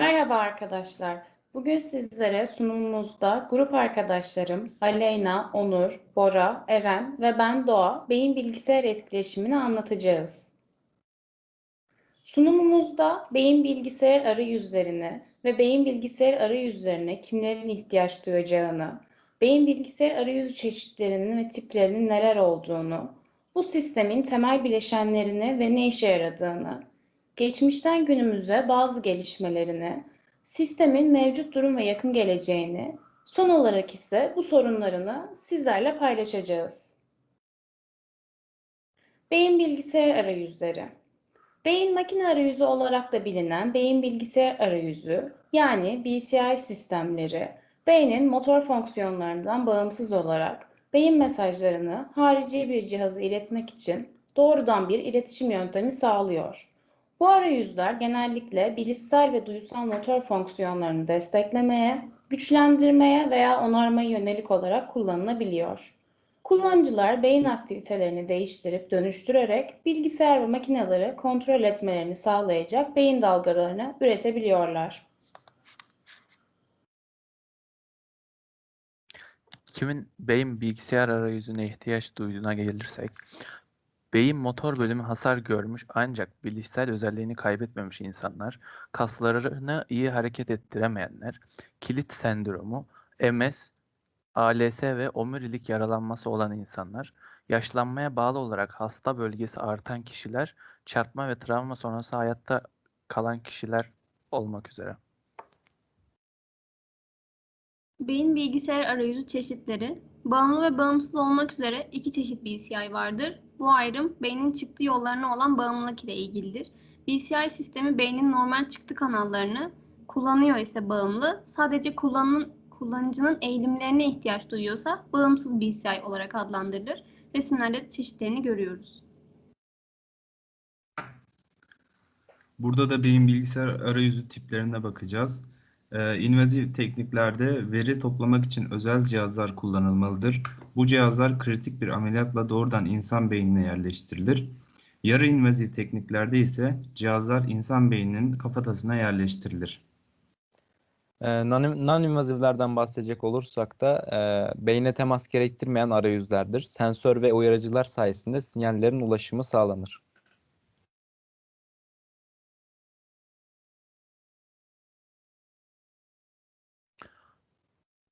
Merhaba arkadaşlar. Bugün sizlere sunumumuzda grup arkadaşlarım Aleyna, Onur, Bora, Eren ve ben Doğa beyin bilgisayar etkileşimini anlatacağız. Sunumumuzda beyin bilgisayar arayüzlerini ve beyin bilgisayar arayüzlerine kimlerin ihtiyaç duyacağını, beyin bilgisayar arayüzü çeşitlerinin ve tiplerinin neler olduğunu, bu sistemin temel bileşenlerini ve ne işe yaradığını, geçmişten günümüze bazı gelişmelerini, sistemin mevcut durum ve yakın geleceğini, son olarak ise bu sorunlarını sizlerle paylaşacağız. Beyin bilgisayar arayüzleri Beyin makine arayüzü olarak da bilinen beyin bilgisayar arayüzü yani BCI sistemleri beynin motor fonksiyonlarından bağımsız olarak beyin mesajlarını harici bir cihaza iletmek için doğrudan bir iletişim yöntemi sağlıyor. Bu arayüzler genellikle bilişsel ve duyusal motor fonksiyonlarını desteklemeye, güçlendirmeye veya onarmaya yönelik olarak kullanılabiliyor. Kullanıcılar beyin aktivitelerini değiştirip dönüştürerek bilgisayar ve makineleri kontrol etmelerini sağlayacak beyin dalgalarını üretebiliyorlar. Kimin beyin bilgisayar arayüzüne ihtiyaç duyduğuna gelirsek, beyin motor bölümü hasar görmüş ancak bilişsel özelliğini kaybetmemiş insanlar, kaslarını iyi hareket ettiremeyenler, kilit sendromu, MS, ALS ve omurilik yaralanması olan insanlar, yaşlanmaya bağlı olarak hasta bölgesi artan kişiler, çarpma ve travma sonrası hayatta kalan kişiler olmak üzere. Beyin bilgisayar arayüzü çeşitleri, bağımlı ve bağımsız olmak üzere iki çeşit BCI vardır. Bu ayrım beynin çıktı yollarına olan bağımlılık ile ilgilidir. BCI sistemi beynin normal çıktı kanallarını kullanıyor ise bağımlı, sadece kullanın, kullanıcının eğilimlerine ihtiyaç duyuyorsa bağımsız BCI olarak adlandırılır. Resimlerde çeşitlerini görüyoruz. Burada da beyin bilgisayar arayüzü tiplerine bakacağız. Ee, invazif tekniklerde veri toplamak için özel cihazlar kullanılmalıdır. Bu cihazlar kritik bir ameliyatla doğrudan insan beynine yerleştirilir. Yarı invazif tekniklerde ise cihazlar insan beyninin kafatasına yerleştirilir. Ee, non- Non-invazivlerden bahsedecek olursak da e, beyne temas gerektirmeyen arayüzlerdir. Sensör ve uyarıcılar sayesinde sinyallerin ulaşımı sağlanır.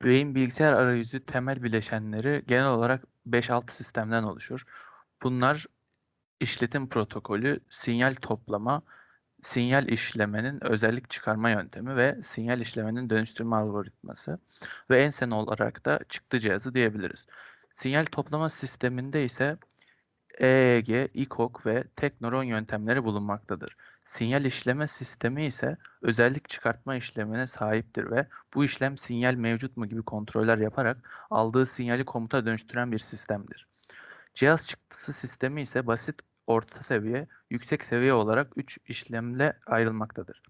Beyin bilgisayar arayüzü temel bileşenleri genel olarak 5-6 sistemden oluşur. Bunlar işletim protokolü, sinyal toplama, sinyal işlemenin özellik çıkarma yöntemi ve sinyal işlemenin dönüştürme algoritması ve en son olarak da çıktı cihazı diyebiliriz. Sinyal toplama sisteminde ise EEG, İKOK ve tek nöron yöntemleri bulunmaktadır. Sinyal işleme sistemi ise özellik çıkartma işlemine sahiptir ve bu işlem sinyal mevcut mu gibi kontroller yaparak aldığı sinyali komuta dönüştüren bir sistemdir. Cihaz çıktısı sistemi ise basit, orta seviye, yüksek seviye olarak 3 işlemle ayrılmaktadır.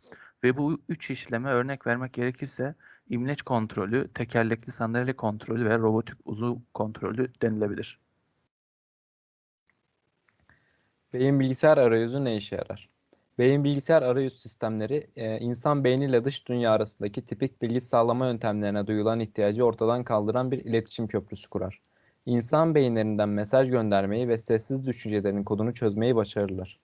Ve bu 3 işleme örnek vermek gerekirse imleç kontrolü, tekerlekli sandalye kontrolü ve robotik uzuv kontrolü denilebilir. Beyin bilgisayar arayüzü ne işe yarar? Beyin bilgisayar arayüz sistemleri e, insan beyniyle dış dünya arasındaki tipik bilgi sağlama yöntemlerine duyulan ihtiyacı ortadan kaldıran bir iletişim köprüsü kurar. İnsan beyinlerinden mesaj göndermeyi ve sessiz düşüncelerin kodunu çözmeyi başarırlar.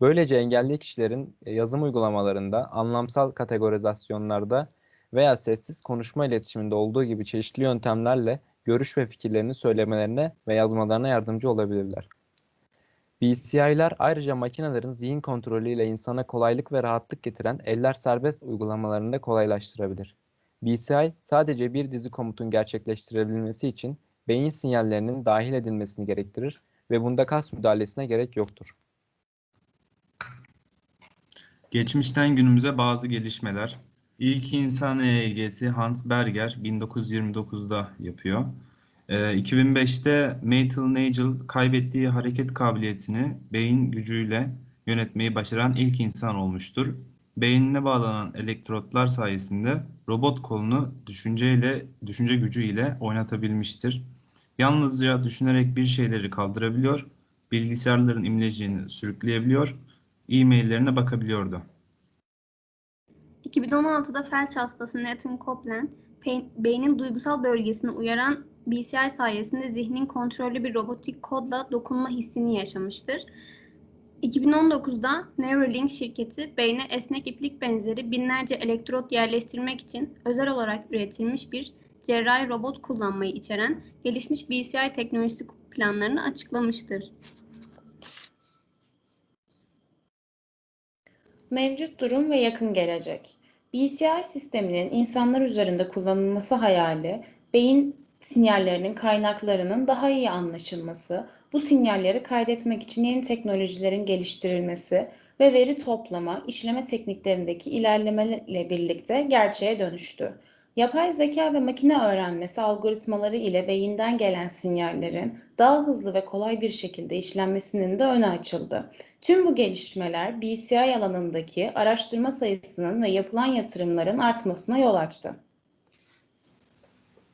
Böylece engelli kişilerin e, yazım uygulamalarında, anlamsal kategorizasyonlarda veya sessiz konuşma iletişiminde olduğu gibi çeşitli yöntemlerle görüş ve fikirlerini söylemelerine ve yazmalarına yardımcı olabilirler. BCI'ler ayrıca makinelerin zihin kontrolüyle insana kolaylık ve rahatlık getiren eller serbest uygulamalarını da kolaylaştırabilir. BCI sadece bir dizi komutun gerçekleştirebilmesi için beyin sinyallerinin dahil edilmesini gerektirir ve bunda kas müdahalesine gerek yoktur. Geçmişten günümüze bazı gelişmeler. İlk insan EEG'si Hans Berger 1929'da yapıyor. Ee, 2005'te Matel Nagel kaybettiği hareket kabiliyetini beyin gücüyle yönetmeyi başaran ilk insan olmuştur. Beynine bağlanan elektrotlar sayesinde robot kolunu düşünceyle, düşünce gücüyle oynatabilmiştir. Yalnızca düşünerek bir şeyleri kaldırabiliyor, bilgisayarların imleciğini sürükleyebiliyor, e-maillerine bakabiliyordu. 2016'da felç hastası Nathan Copeland, pe- beynin duygusal bölgesini uyaran BCI sayesinde zihnin kontrollü bir robotik kodla dokunma hissini yaşamıştır. 2019'da Neuralink şirketi beyne esnek iplik benzeri binlerce elektrot yerleştirmek için özel olarak üretilmiş bir cerrahi robot kullanmayı içeren gelişmiş BCI teknolojisi planlarını açıklamıştır. Mevcut durum ve yakın gelecek. BCI sisteminin insanlar üzerinde kullanılması hayali, beyin sinyallerinin kaynaklarının daha iyi anlaşılması, bu sinyalleri kaydetmek için yeni teknolojilerin geliştirilmesi ve veri toplama, işleme tekniklerindeki ilerlemeyle birlikte gerçeğe dönüştü. Yapay zeka ve makine öğrenmesi algoritmaları ile beyinden gelen sinyallerin daha hızlı ve kolay bir şekilde işlenmesinin de önü açıldı. Tüm bu gelişmeler BCI alanındaki araştırma sayısının ve yapılan yatırımların artmasına yol açtı.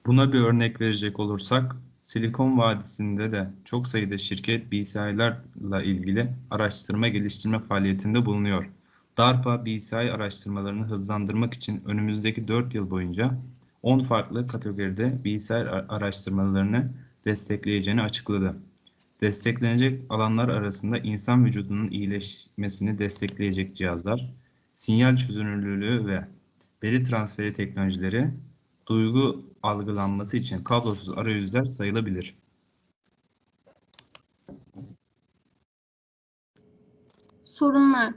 Buna bir örnek verecek olursak, Silikon Vadisi'nde de çok sayıda şirket BCI'larla ilgili araştırma geliştirme faaliyetinde bulunuyor. DARPA, BCI araştırmalarını hızlandırmak için önümüzdeki 4 yıl boyunca 10 farklı kategoride BCI ara- araştırmalarını destekleyeceğini açıkladı. Desteklenecek alanlar arasında insan vücudunun iyileşmesini destekleyecek cihazlar, sinyal çözünürlüğü ve veri transferi teknolojileri, duygu algılanması için kablosuz arayüzler sayılabilir. Sorunlar.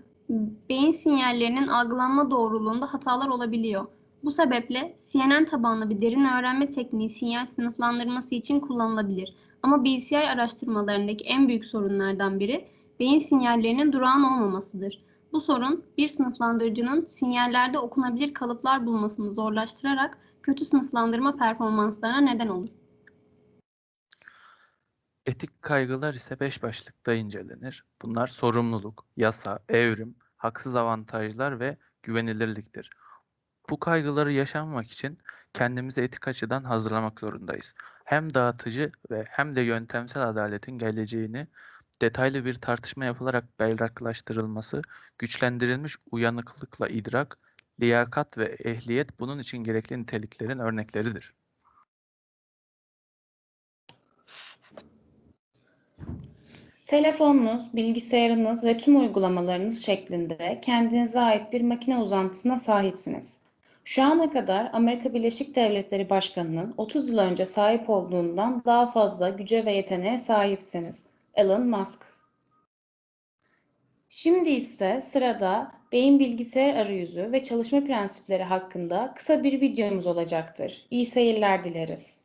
Beyin sinyallerinin algılanma doğruluğunda hatalar olabiliyor. Bu sebeple CNN tabanlı bir derin öğrenme tekniği sinyal sınıflandırması için kullanılabilir. Ama BCI araştırmalarındaki en büyük sorunlardan biri beyin sinyallerinin durağan olmamasıdır. Bu sorun bir sınıflandırıcının sinyallerde okunabilir kalıplar bulmasını zorlaştırarak kötü sınıflandırma performanslarına neden olur. Etik kaygılar ise beş başlıkta incelenir. Bunlar sorumluluk, yasa, evrim, haksız avantajlar ve güvenilirliktir. Bu kaygıları yaşanmak için kendimizi etik açıdan hazırlamak zorundayız. Hem dağıtıcı ve hem de yöntemsel adaletin geleceğini detaylı bir tartışma yapılarak berraklaştırılması, güçlendirilmiş uyanıklıkla idrak, liyakat ve ehliyet bunun için gerekli niteliklerin örnekleridir. Telefonunuz, bilgisayarınız ve tüm uygulamalarınız şeklinde kendinize ait bir makine uzantısına sahipsiniz. Şu ana kadar Amerika Birleşik Devletleri Başkanı'nın 30 yıl önce sahip olduğundan daha fazla güce ve yeteneğe sahipsiniz. Elon Musk. Şimdi ise sırada beyin bilgisayar arayüzü ve çalışma prensipleri hakkında kısa bir videomuz olacaktır. İyi seyirler dileriz.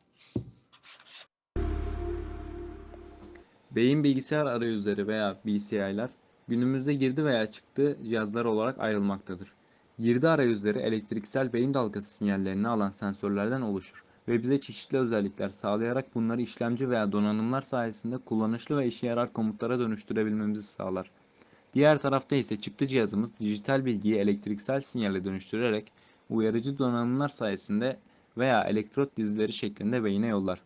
Beyin bilgisayar arayüzleri veya BCI'ler günümüzde girdi veya çıktı cihazlar olarak ayrılmaktadır. Girdi arayüzleri elektriksel beyin dalgası sinyallerini alan sensörlerden oluşur ve bize çeşitli özellikler sağlayarak bunları işlemci veya donanımlar sayesinde kullanışlı ve işe yarar komutlara dönüştürebilmemizi sağlar. Diğer tarafta ise çıktı cihazımız dijital bilgiyi elektriksel sinyale dönüştürerek uyarıcı donanımlar sayesinde veya elektrot dizileri şeklinde beyine yollar.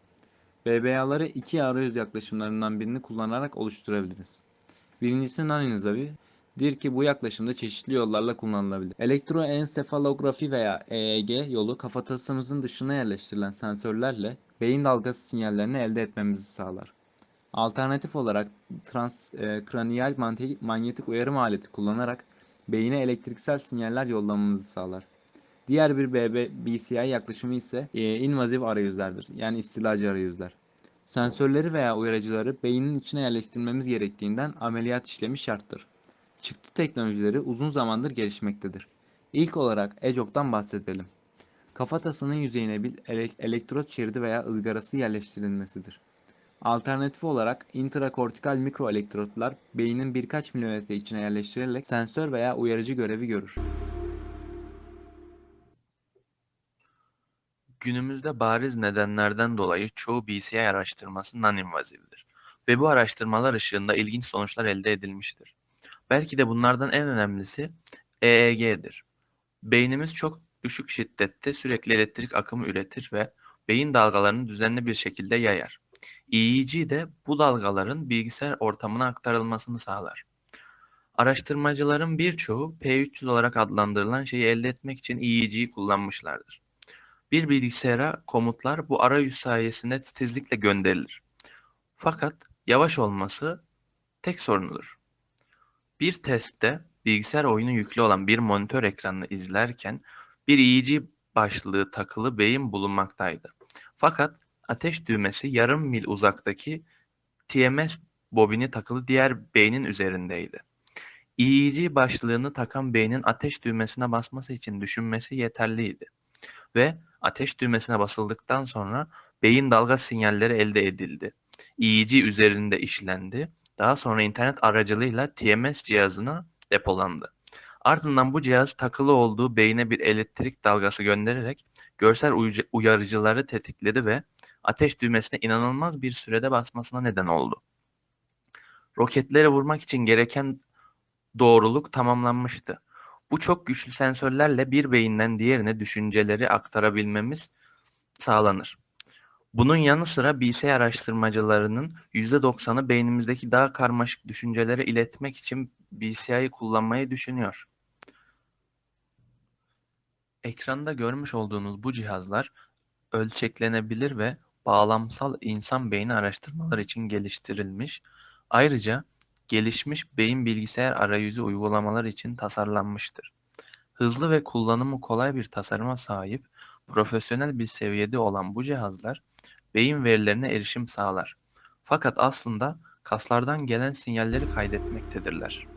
BBA'ları iki arayüz yaklaşımlarından birini kullanarak oluşturabiliriz. Birincisi non-invasive, dir ki bu yaklaşımda çeşitli yollarla kullanılabilir. Elektroensefalografi veya EEG yolu kafatasımızın dışına yerleştirilen sensörlerle beyin dalgası sinyallerini elde etmemizi sağlar. Alternatif olarak transkraniyal manyetik uyarım aleti kullanarak beyine elektriksel sinyaller yollamamızı sağlar. Diğer bir BCI yaklaşımı ise e, invaziv arayüzlerdir. Yani istilacı arayüzler. Sensörleri veya uyarıcıları beynin içine yerleştirmemiz gerektiğinden ameliyat işlemi şarttır. Çıktı teknolojileri uzun zamandır gelişmektedir. İlk olarak ECOG'dan bahsedelim. Kafatasının yüzeyine bir ele- elektrot şeridi veya ızgarası yerleştirilmesidir. Alternatifi olarak intrakortikal mikroelektrotlar beynin birkaç milimetre içine yerleştirilerek sensör veya uyarıcı görevi görür. Günümüzde bariz nedenlerden dolayı çoğu BCI araştırması non-invazivdir ve bu araştırmalar ışığında ilginç sonuçlar elde edilmiştir. Belki de bunlardan en önemlisi EEG'dir. Beynimiz çok düşük şiddette sürekli elektrik akımı üretir ve beyin dalgalarını düzenli bir şekilde yayar. EEG de bu dalgaların bilgisayar ortamına aktarılmasını sağlar. Araştırmacıların birçoğu P300 olarak adlandırılan şeyi elde etmek için EEG'yi kullanmışlardır. Bir bilgisayara komutlar bu arayüz sayesinde titizlikle gönderilir. Fakat yavaş olması tek sorunudur. Bir testte bilgisayar oyunu yüklü olan bir monitör ekranını izlerken bir EEG başlığı takılı beyin bulunmaktaydı. Fakat ateş düğmesi yarım mil uzaktaki TMS bobini takılı diğer beynin üzerindeydi. EEG başlığını takan beynin ateş düğmesine basması için düşünmesi yeterliydi. Ve ateş düğmesine basıldıktan sonra beyin dalga sinyalleri elde edildi. EEG üzerinde işlendi. Daha sonra internet aracılığıyla TMS cihazına depolandı. Ardından bu cihaz takılı olduğu beyine bir elektrik dalgası göndererek görsel uyarıcıları tetikledi ve ateş düğmesine inanılmaz bir sürede basmasına neden oldu. Roketleri vurmak için gereken doğruluk tamamlanmıştı. Bu çok güçlü sensörlerle bir beyinden diğerine düşünceleri aktarabilmemiz sağlanır. Bunun yanı sıra bilgisayar araştırmacılarının %90'ı beynimizdeki daha karmaşık düşünceleri iletmek için BCI'yi kullanmayı düşünüyor. Ekranda görmüş olduğunuz bu cihazlar ölçeklenebilir ve bağlamsal insan beyni araştırmaları için geliştirilmiş, ayrıca gelişmiş beyin bilgisayar arayüzü uygulamalar için tasarlanmıştır. Hızlı ve kullanımı kolay bir tasarıma sahip, profesyonel bir seviyede olan bu cihazlar beyin verilerine erişim sağlar. Fakat aslında kaslardan gelen sinyalleri kaydetmektedirler.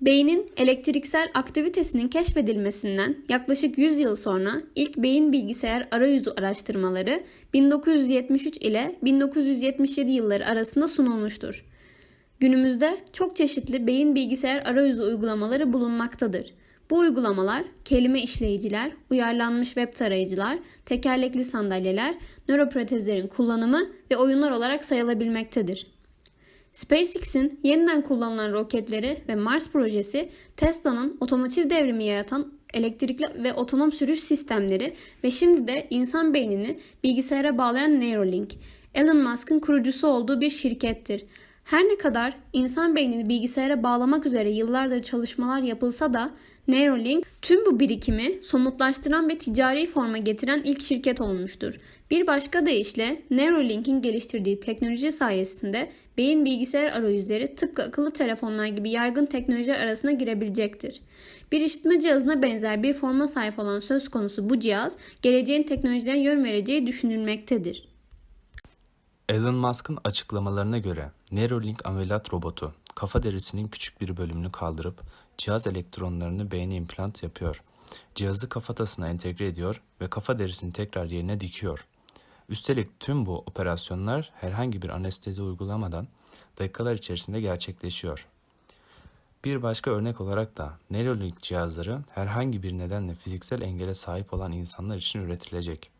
Beynin elektriksel aktivitesinin keşfedilmesinden yaklaşık 100 yıl sonra ilk beyin bilgisayar arayüzü araştırmaları 1973 ile 1977 yılları arasında sunulmuştur. Günümüzde çok çeşitli beyin bilgisayar arayüzü uygulamaları bulunmaktadır. Bu uygulamalar kelime işleyiciler, uyarlanmış web tarayıcılar, tekerlekli sandalyeler, nöroprotezlerin kullanımı ve oyunlar olarak sayılabilmektedir. SpaceX'in yeniden kullanılan roketleri ve Mars projesi Tesla'nın otomotiv devrimi yaratan elektrikli ve otonom sürüş sistemleri ve şimdi de insan beynini bilgisayara bağlayan Neuralink, Elon Musk'ın kurucusu olduğu bir şirkettir. Her ne kadar insan beynini bilgisayara bağlamak üzere yıllardır çalışmalar yapılsa da Neuralink tüm bu birikimi somutlaştıran ve ticari forma getiren ilk şirket olmuştur. Bir başka deyişle Neuralink'in geliştirdiği teknoloji sayesinde beyin bilgisayar arayüzleri tıpkı akıllı telefonlar gibi yaygın teknolojiler arasına girebilecektir. Bir işitme cihazına benzer bir forma sahip olan söz konusu bu cihaz, geleceğin teknolojilerine yön vereceği düşünülmektedir. Elon Musk'ın açıklamalarına göre Neuralink ameliyat robotu kafa derisinin küçük bir bölümünü kaldırıp cihaz elektronlarını beyne implant yapıyor. Cihazı kafatasına entegre ediyor ve kafa derisini tekrar yerine dikiyor. Üstelik tüm bu operasyonlar herhangi bir anestezi uygulamadan dakikalar içerisinde gerçekleşiyor. Bir başka örnek olarak da Neuralink cihazları herhangi bir nedenle fiziksel engele sahip olan insanlar için üretilecek.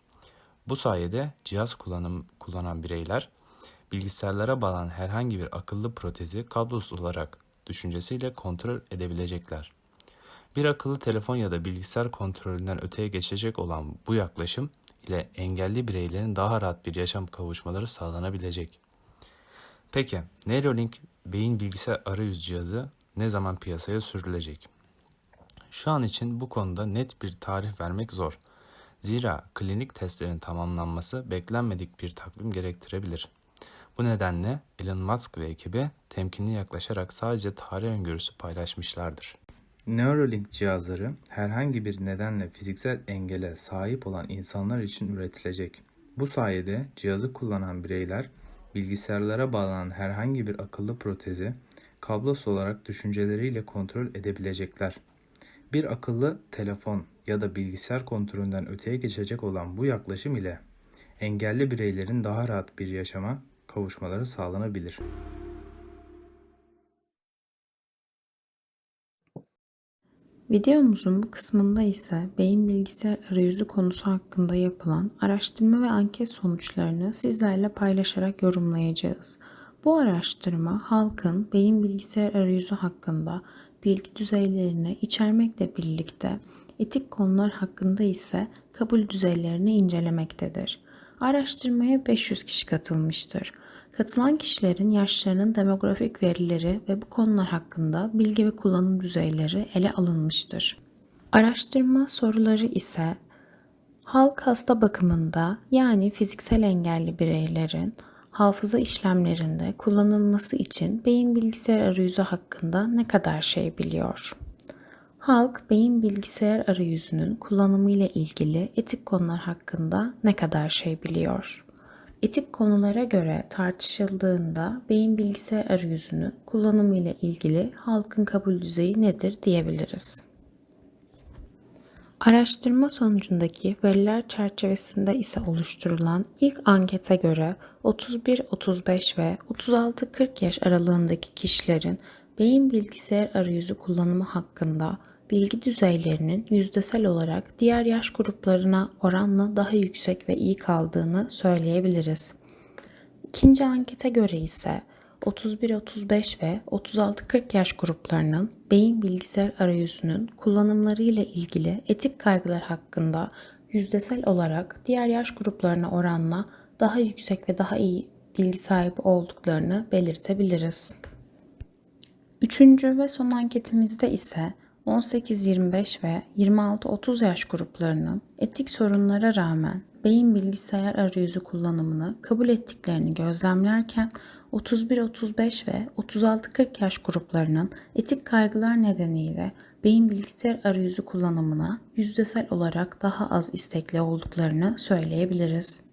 Bu sayede cihaz kullanım, kullanan bireyler bilgisayarlara bağlanan herhangi bir akıllı protezi kablosuz olarak düşüncesiyle kontrol edebilecekler. Bir akıllı telefon ya da bilgisayar kontrolünden öteye geçecek olan bu yaklaşım ile engelli bireylerin daha rahat bir yaşam kavuşmaları sağlanabilecek. Peki Neuralink beyin bilgisayar arayüz cihazı ne zaman piyasaya sürülecek? Şu an için bu konuda net bir tarih vermek zor. Zira klinik testlerin tamamlanması beklenmedik bir takvim gerektirebilir. Bu nedenle Elon Musk ve ekibi temkinli yaklaşarak sadece tarih öngörüsü paylaşmışlardır. Neuralink cihazları herhangi bir nedenle fiziksel engele sahip olan insanlar için üretilecek. Bu sayede cihazı kullanan bireyler bilgisayarlara bağlanan herhangi bir akıllı protezi kablosuz olarak düşünceleriyle kontrol edebilecekler. Bir akıllı telefon ya da bilgisayar kontrolünden öteye geçecek olan bu yaklaşım ile engelli bireylerin daha rahat bir yaşama kavuşmaları sağlanabilir. Videomuzun bu kısmında ise beyin bilgisayar arayüzü konusu hakkında yapılan araştırma ve anket sonuçlarını sizlerle paylaşarak yorumlayacağız. Bu araştırma halkın beyin bilgisayar arayüzü hakkında bilgi düzeylerini içermekle birlikte etik konular hakkında ise kabul düzeylerini incelemektedir. Araştırmaya 500 kişi katılmıştır. Katılan kişilerin yaşlarının demografik verileri ve bu konular hakkında bilgi ve kullanım düzeyleri ele alınmıştır. Araştırma soruları ise halk hasta bakımında yani fiziksel engelli bireylerin hafıza işlemlerinde kullanılması için beyin bilgisayar arayüzü hakkında ne kadar şey biliyor? Halk beyin bilgisayar arayüzünün kullanımı ile ilgili etik konular hakkında ne kadar şey biliyor? Etik konulara göre tartışıldığında beyin bilgisayar arayüzünün kullanımı ile ilgili halkın kabul düzeyi nedir diyebiliriz. Araştırma sonucundaki veriler çerçevesinde ise oluşturulan ilk ankete göre 31-35 ve 36-40 yaş aralığındaki kişilerin beyin bilgisayar arayüzü kullanımı hakkında bilgi düzeylerinin yüzdesel olarak diğer yaş gruplarına oranla daha yüksek ve iyi kaldığını söyleyebiliriz. İkinci ankete göre ise 31-35 ve 36-40 yaş gruplarının beyin bilgisayar arayüzünün kullanımları ile ilgili etik kaygılar hakkında yüzdesel olarak diğer yaş gruplarına oranla daha yüksek ve daha iyi bilgi sahibi olduklarını belirtebiliriz. Üçüncü ve son anketimizde ise 18-25 ve 26-30 yaş gruplarının etik sorunlara rağmen beyin bilgisayar arayüzü kullanımını kabul ettiklerini gözlemlerken 31-35 ve 36-40 yaş gruplarının etik kaygılar nedeniyle beyin bilgisayar arayüzü kullanımına yüzdesel olarak daha az istekli olduklarını söyleyebiliriz.